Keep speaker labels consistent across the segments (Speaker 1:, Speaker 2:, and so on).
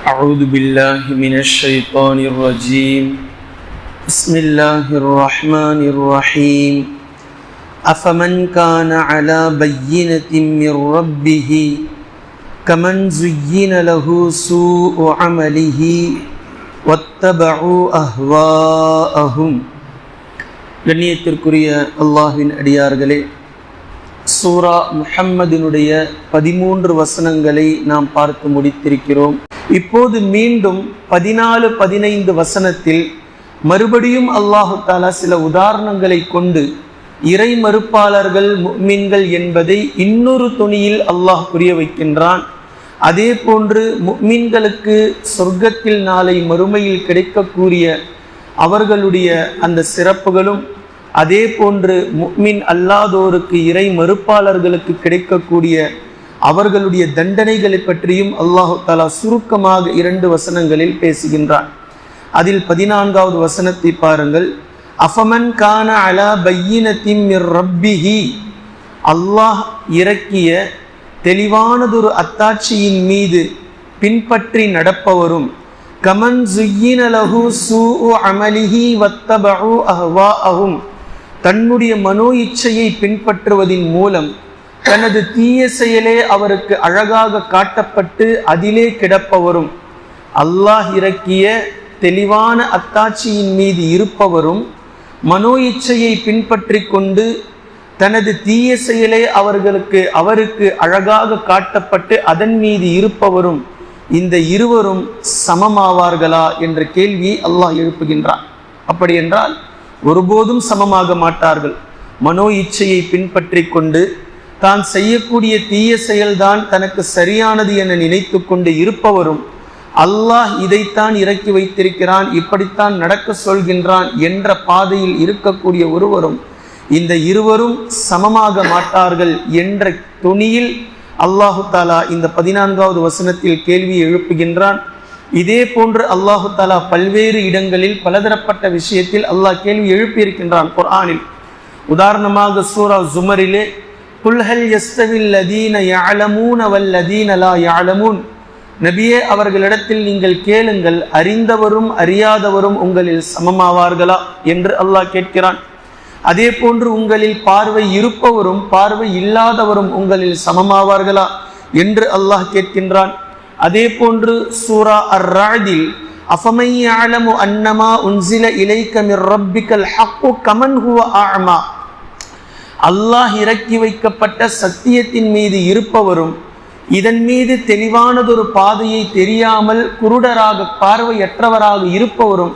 Speaker 1: أعوذ بالله من الشيطان الرجيم بسم الله الرحمن الرحيم أفمن كان على بينة من ربه كمن زين له سوء عمله واتبعوا أهواءهم கண்ணியத்திற்குரிய அல்லாஹ்வின் அடியார்களே சூரா முஹம்மதினுடைய பதிமூன்று வசனங்களை நாம் பார்த்து முடித்திருக்கிறோம் இப்போது மீண்டும் பதினாலு பதினைந்து வசனத்தில் மறுபடியும் அல்லாஹு தாலா சில உதாரணங்களை கொண்டு இறை மறுப்பாளர்கள் மீன்கள் என்பதை இன்னொரு துணியில் அல்லாஹ் புரிய வைக்கின்றான். அதே போன்று மீன்களுக்கு சொர்க்கத்தில் நாளை மறுமையில் கிடைக்கக்கூடிய அவர்களுடைய அந்த சிறப்புகளும் அதே போன்று முக்மின் அல்லாதோருக்கு இறை மறுப்பாளர்களுக்கு கிடைக்கக்கூடிய அவர்களுடைய தண்டனைகளை பற்றியும் அல்லாஹு தாலா சுருக்கமாக இரண்டு வசனங்களில் பேசுகின்றார் அதில் பதினான்காவது வசனத்தை பாருங்கள். அஃபமன் கான அலா பையினத்தின் ரப்பிஹி. அல்லாஹ் இறக்கிய தெளிவானதொரு அத்தாட்சியின் மீது பின்பற்றி நடப்பவரும். கமன் ஜுய்யினலஹு சூ அமலிஹி வத்தபு அஹ்வா அஹும் தன்னுடைய மனோ இச்சையை பின்பற்றுவதின் மூலம் தனது தீய செயலே அவருக்கு அழகாக காட்டப்பட்டு அதிலே கிடப்பவரும் அல்லாஹ் இறக்கிய தெளிவான அத்தாட்சியின் மீது இருப்பவரும் மனோ இச்சையை பின்பற்றி கொண்டு தனது தீய செயலே அவர்களுக்கு அவருக்கு அழகாக காட்டப்பட்டு அதன் மீது இருப்பவரும் இந்த இருவரும் சமமாவார்களா என்ற கேள்வியை அல்லாஹ் எழுப்புகின்றான். அப்படி என்றால் ஒருபோதும் சமமாக மாட்டார்கள். மனோ இச்சையை பின்பற்றி கொண்டு தான் செய்யக்கூடிய தீய செயல்தான் தனக்கு சரியானது என நினைத்து கொண்டு இருப்பவரும் அல்லாஹ் இதைத்தான் இறக்கி வைத்திருக்கிறான் இப்படித்தான் நடக்க சொல்கின்றான் என்ற பாதையில் இருக்கக்கூடிய ஒருவரும் இந்த இருவரும் சமமாக மாட்டார்கள் என்ற துணியில் அல்லாஹு தாலா இந்த பதினான்காவது வசனத்தில் கேள்வி எழுப்புகின்றான். இதே போன்று அல்லாஹு தாலா பல்வேறு இடங்களில் பலதரப்பட்ட விஷயத்தில் அல்லாஹ் கேள்வி எழுப்பியிருக்கின்றான் குர்ஆனில். உதாரணமாக சூரா ஜுமரிலே புல்ஹல் யஸ்தவில் லதீன யாழமூன் அவல் லதீன லா யாழமூன் நபியே அவர்களிடத்தில் நீங்கள் கேளுங்கள் அறிந்தவரும் அறியாதவரும் உங்களில் சமமாவார்களா என்று அல்லாஹ் கேட்கிறான். அதே போன்று உங்களில் பார்வை இருப்பவரும் பார்வை இல்லாதவரும் உங்களில் சமமாவார்களா என்று அல்லாஹ் கேட்கின்றான். அதே போன்று சூரா அர் ராதில் அஃபமையாலமு அன்னமா உன்சில இலைக்கமிர் ரப்பிக்கல் ஹக்கு கமன் ஹுவ ஆமா அல்லாஹ் இறக்கி வைக்கப்பட்ட சத்தியத்தின் மீது இருப்பவரும் இதன் மீது தெளிவானதொரு பாதையை தெரியாமல் குருடராக பார்வையற்றவராக இருப்பவரும்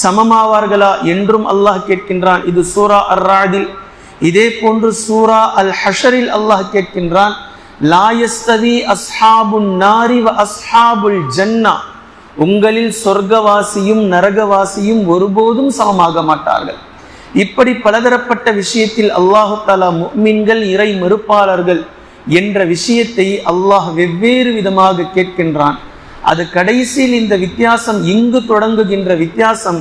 Speaker 1: சமமாவார்களா என்றும் அல்லாஹ் கேட்கின்றான். இது சூரா அர் ராதில் இதே போன்று சூரா அல் ஹஷரில் அல்லாஹ் கேட்கின்றான் லாயஸ்தவி அஸ்ஹாபுன் நாரி வ அஸ்ஹாபுல் ஜன்னா. உங்களில் சொர்க்கவாசியும் நரகவாசியும் ஒருபோதும் சமமாக மாட்டார்கள். இப்படி பலதரப்பட்ட விஷயத்தில் அல்லாஹு தாலா முக்மின்கள் இறை மறுப்பாளர்கள் என்ற விஷயத்தை அல்லாஹ் வெவ்வேறு விதமாக கேட்கின்றான். அது கடைசியில் இந்த வித்தியாசம் இங்கு தொடங்குகின்ற வித்தியாசம்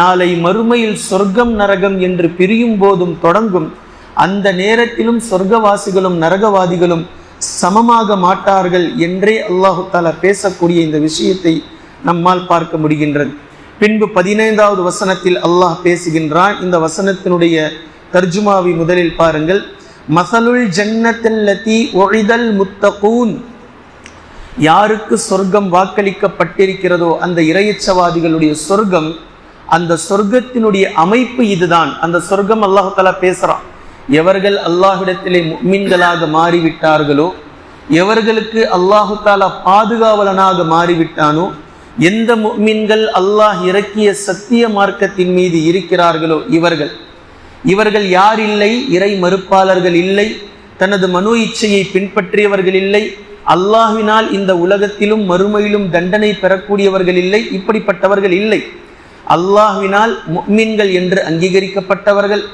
Speaker 1: நாளை மறுமையில் சொர்க்கம் நரகம் என்று பிரியும் போதும் தொடங்கும். அந்த நேரத்திலும் சொர்க்கவாசிகளும் நரகவாதிகளும் சமமாக மாட்டார்கள் என்றே அல்லாஹு தாலா பேசக்கூடிய இந்த விஷயத்தை நம்மால் பார்க்க முடிகின்றது. பின்பு பதினைந்தாவது வசனத்தில் அல்லாஹ் பேசுகின்றான். இந்த வசனத்தினுடைய தர்ஜுமாவை முதலில் பாருங்கள். மசலுல் ஜன்னத்தல்லதி ஒழிதல் முத்தகூன். யாருக்கு சொர்க்கம் வாக்களிக்கப்பட்டிருக்கிறதோ அந்த இறையச்சவாதிகளுடைய சொர்க்கம் அந்த சொர்க்கத்தினுடைய அமைப்பு இதுதான். அந்த சொர்க்கம் அல்லாஹாலா பேசுறான். எவர்கள் அல்லாஹிடத்திலே மீன்களாக மாறிவிட்டார்களோ எவர்களுக்கு அல்லாஹு தாலா பாதுகாவலனாக மாறிவிட்டானோ எந்த மீன்கள் அல்லாஹ் இறக்கிய சத்திய மார்க்கத்தின் மீது இருக்கிறார்களோ இவர்கள். இவர்கள் யார் இல்லை? இறை மறுப்பாளர்கள் இல்லை. தனது மனோ இச்சையை பின்பற்றியவர்கள் இல்லை. அல்லாஹினால் இந்த உலகத்திலும் மறுமையிலும் தண்டனை பெறக்கூடியவர்கள் இல்லை. இப்படிப்பட்டவர்கள் இல்லை. அல்லாஹினால் மீன்கள் என்று அங்கீகரிக்கப்பட்டவர்கள்.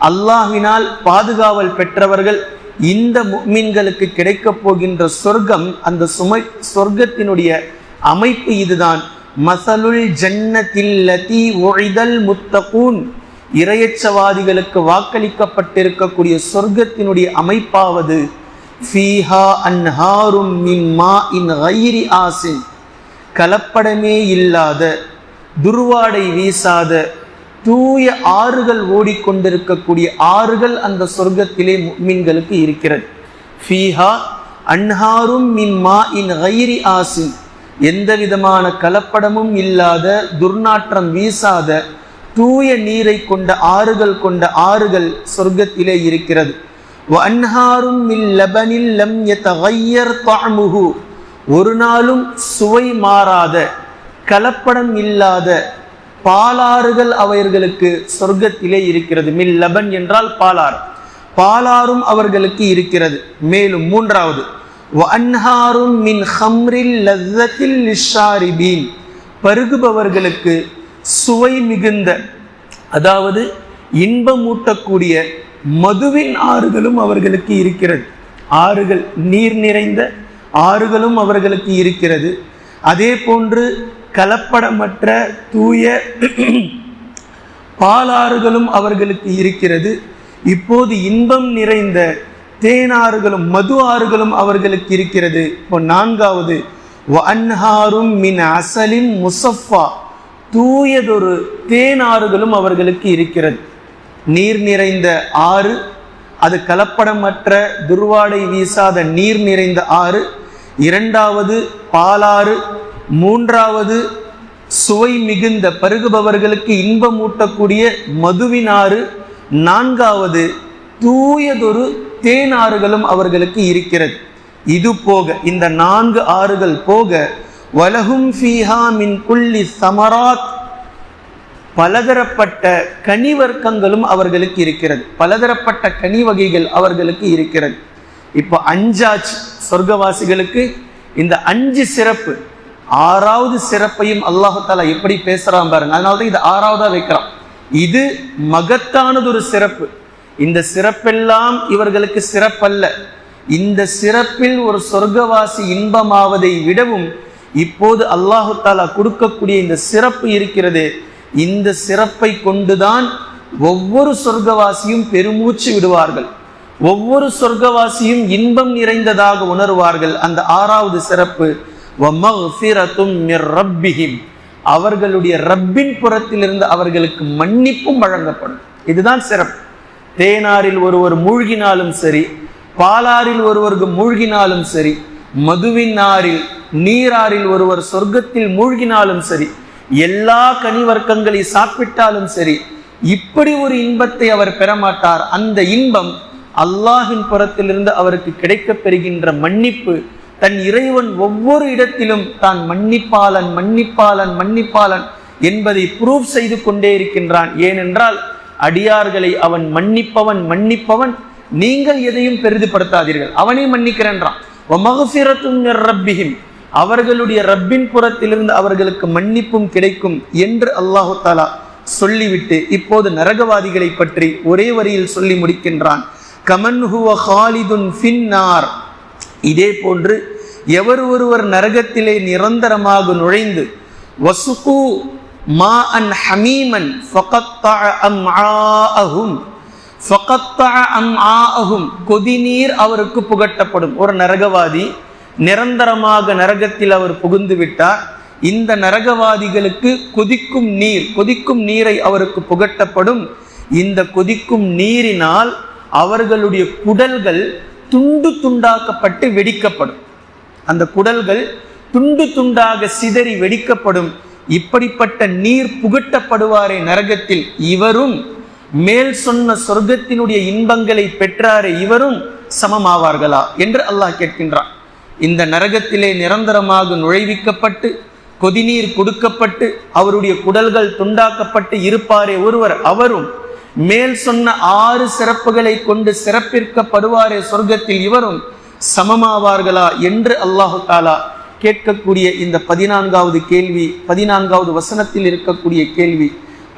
Speaker 1: அல்லாஹினால் பாதுகாவல் பெற்றவர்கள். இந்த மீன்களுக்கு கிடைக்கப் போகின்ற சொர்க்கம் அந்த சுமை சொர்க்கத்தினுடைய அமைப்பு இதுதான். மசலுல் ஜன்னத்தில் லதி ஒழிதல் முத்தகூன். இரையச்சவாதிகளுக்கு வாக்களிக்கப்பட்டிருக்கக்கூடிய சொர்க்கத்தினுடைய அமைப்பாவது ஃபீஹா அன்ஹாரும் மிம்மா இன் கைரி ஆசின். கலப்படமே இல்லாத துர்வாடை வீசாத தூய ஆறுகள் ஓடிக்கொண்டிருக்கக்கூடிய ஆறுகள் அந்த சொர்க்கத்திலே மீன்களுக்கு இருக்கிறது. ஃபீஹா அன்ஹாரும் மின் மா இன் ஹைரி ஆசின். எந்த விதமான கலப்படமும் இல்லாத துர்நாற்றம் வீசாத தூய நீரை கொண்ட ஆறுகள் கொண்ட ஆறுகள் சொர்க்கத்திலே இருக்கிறது. ஒரு நாளும் சுவை மாறாத கலப்படம் இல்லாத பாலாறுகள் அவர்களுக்கு சொர்க்கத்திலே இருக்கிறது. மில் லபன் என்றால் பாலாறு. பாலாறும் அவர்களுக்கு இருக்கிறது. மேலும் மூன்றாவது வன்ஹாரும் மின் ஹம்ரில் லஸ்ஸத்தில் லிஷாரிபீன் பருகுபவர்களுக்கு சுவை மிகுந்த அதாவது இன்பமூட்டக்கூடிய மதுவின் ஆறுகளும் அவர்களுக்கு இருக்கிறது. ஆறுகள் நீர் நிறைந்த ஆறுகளும் அவர்களுக்கு இருக்கிறது. அதே போன்று கலப்படமற்ற தூய பாலாறுகளும் அவர்களுக்கு இருக்கிறது. இப்போது இன்பம் நிறைந்த தேனாறுகளும் மது ஆறுகளும் அவர்களுக்கு இருக்கிறது. இப்போ நான்காவது அன்ஹாரும் மின் அசலின் முசஃபா. தூயதொரு தேனாறுகளும் அவர்களுக்கு இருக்கிறது. நீர் நிறைந்த ஆறு அது கலப்படமற்ற துர்வாடை வீசாத நீர் நிறைந்த ஆறு. இரண்டாவது பாலாறு. மூன்றாவது சுவை மிகுந்த பருகுபவர்களுக்கு இன்பமூட்டக்கூடிய மதுவினாறு நான்காவது தூயதொரு தேன் ஆறுகளும் அவர்களுக்கு இருக்கிறது. இது போக இந்த நான்கு ஆறுகள் போக வலகும் ஃபீஹா மின் குள்ளி சமராத் பலதரப்பட்ட கனி வர்க்கங்களும் அவர்களுக்கு இருக்கிறது. பலதரப்பட்ட கனி வகைகள் அவர்களுக்கு இருக்கிறது. இப்போ அஞ்சாச்சு சொர்க்கவாசிகளுக்கு இந்த அஞ்சு சிறப்பு ஆறாவது சிறப்பையும் அல்லாஹு எப்படி பேசுறான் பாருங்க. அதனால தான் இது ஆறாவதா வைக்கிறான். இது மகத்தானது ஒரு சிறப்பு. இந்த சிறப்பெல்லாம் இவர்களுக்கு சிறப்பல்ல. இந்த சிறப்பில் ஒரு சொர்க்கவாசி இன்பமாவதை விடவும் இப்போது அல்லாஹு தாலா கொடுக்கக்கூடிய இந்த சிறப்பு இருக்கிறது. இந்த சிறப்பை கொண்டுதான் ஒவ்வொரு சொர்க்கவாசியும் பெருமூச்சு விடுவார்கள். ஒவ்வொரு சொர்க்கவாசியும் இன்பம் நிறைந்ததாக உணர்வார்கள். அந்த ஆறாவது சிறப்பு அவர்களுடைய ரப்பின் புறத்திலிருந்து அவர்களுக்கு மன்னிப்பும் வழங்கப்படும். இதுதான் சிறப்பு. தேனாரில் ஒருவர் மூழ்கினாலும் சரி பாலாரில் ஒருவருக்கு மூழ்கினாலும் சரி மதுவின் ஆறில் நீராறில் ஒருவர் சொர்க்கத்தில் மூழ்கினாலும் சரி எல்லா கனிவர்க்கங்களை சாப்பிட்டாலும் சரி இப்படி ஒரு இன்பத்தை அவர் பெறமாட்டார். அந்த இன்பம் அல்லாஹின் புறத்திலிருந்து அவருக்கு கிடைக்கப் பெறுகின்ற மன்னிப்பு தன் இறைவன் ஒவ்வொரு இடத்திலும் தான் மன்னிப்பாளன் மன்னிப்பாளன் மன்னிப்பாளன் என்பதை ப்ரூவ் செய்து கொண்டே இருக்கின்றான். ஏனென்றால் அடியார்களை அவன் மன்னிப்பவன் மன்னிப்பவன். நீங்கள் எதையும் பெரிதுபடுத்தாதீர்கள். அவனே மன்னிக்கிறன்றான். அவர்களுடைய ரப்பின் புறத்திலிருந்து அவர்களுக்கு மன்னிப்பும் கிடைக்கும் என்று அல்லாஹு தாலா சொல்லிவிட்டு இப்போது நரகவாதிகளை பற்றி ஒரே வரியில் சொல்லி முடிக்கின்றான். கமன்ஹுவ ஹாலிதுன் ஃபின்னார். இதே போன்று எவர் ஒருவர் நரகத்திலே நிரந்தரமாக நுழைந்து வசுகு மா அன் ஹமீமன் கொதிநீர் அவருக்கு புகட்டப்படும். ஒரு நரகவாதி நிரந்தரமாக நரகத்தில் அவர் புகுந்து விட்டார். இந்த நரகவாதிகளுக்கு கொதிக்கும் நீர் கொதிக்கும் நீரை அவருக்கு புகட்டப்படும். இந்த கொதிக்கும் நீரினால் அவர்களுடைய குடல்கள் துண்டு துண்டாக்கப்பட்டு வெடிக்கப்படும். அந்த குடல்கள் துண்டு துண்டாக சிதறி வெடிக்கப்படும். இப்படிப்பட்ட நீர் புகட்டப்படுவாரே நரகத்தில். இவரும் மேல் சொன்ன சொர்க்கத்தினுடைய இன்பங்களை பெற்றாரே இவரும் சமமாவார்களா என்று அல்லாஹ் கேட்கின்றான். இந்த நரகத்திலே நிரந்தரமாக நுழைவிக்கப்பட்டு கொதிநீர் கொடுக்கப்பட்டு அவருடைய குடல்கள் துண்டாக்கப்பட்டு இருப்பாரே ஒருவர் அவரும் மேல் சொன்ன ஆறு சிறப்புகளை கொண்டு சிறப்பிற்கப்படுவாரே சொர்க்கத்தில் இவரும் சமமாவார்களா என்று அல்லாஹு தாலா கேட்கக்கூடிய இந்த பதினான்காவது கேள்வி பதினான்காவது வசனத்தில் இருக்கக்கூடிய கேள்வி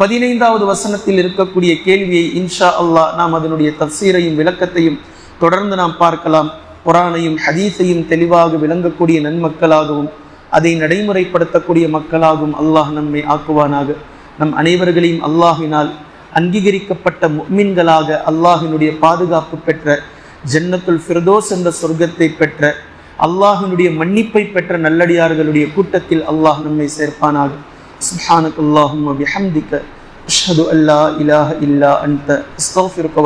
Speaker 1: பதினைந்தாவது வசனத்தில் இருக்கக்கூடிய கேள்வியை இன்ஷா அல்லாஹ் நாம் அதனுடைய தப்சீரையும் விளக்கத்தையும் தொடர்ந்து நாம் பார்க்கலாம். குரானையும் ஹதீஸையும் தெளிவாக விளங்கக்கூடிய நன்மக்களாகவும் அதை நடைமுறைப்படுத்தக்கூடிய மக்களாகவும் அல்லாஹ் நம்மை ஆக்குவானாக. நம் அனைவர்களையும் அல்லாஹினால் அங்கீகரிக்கப்பட்ட முக்மின்களாக அல்லாஹினுடைய பாதுகாப்பு பெற்ற ஜன்னத்துல் ஃபிரதோஸ் என்ற சொர்க்கத்தை பெற்ற அல்லாஹனுடைய மன்னிப்பை பெற்ற நல்லடியார்களுடைய கூட்டத்தில் அல்லாஹ் நம்மை சேர்ப்பானாக. சுப்ஹானக் அல்லாஹும்ம பிஹம்திக அஷ்ஹது அல்லா இலாஹ இல்லா அன்த. அஸ்தக்ஃபிருக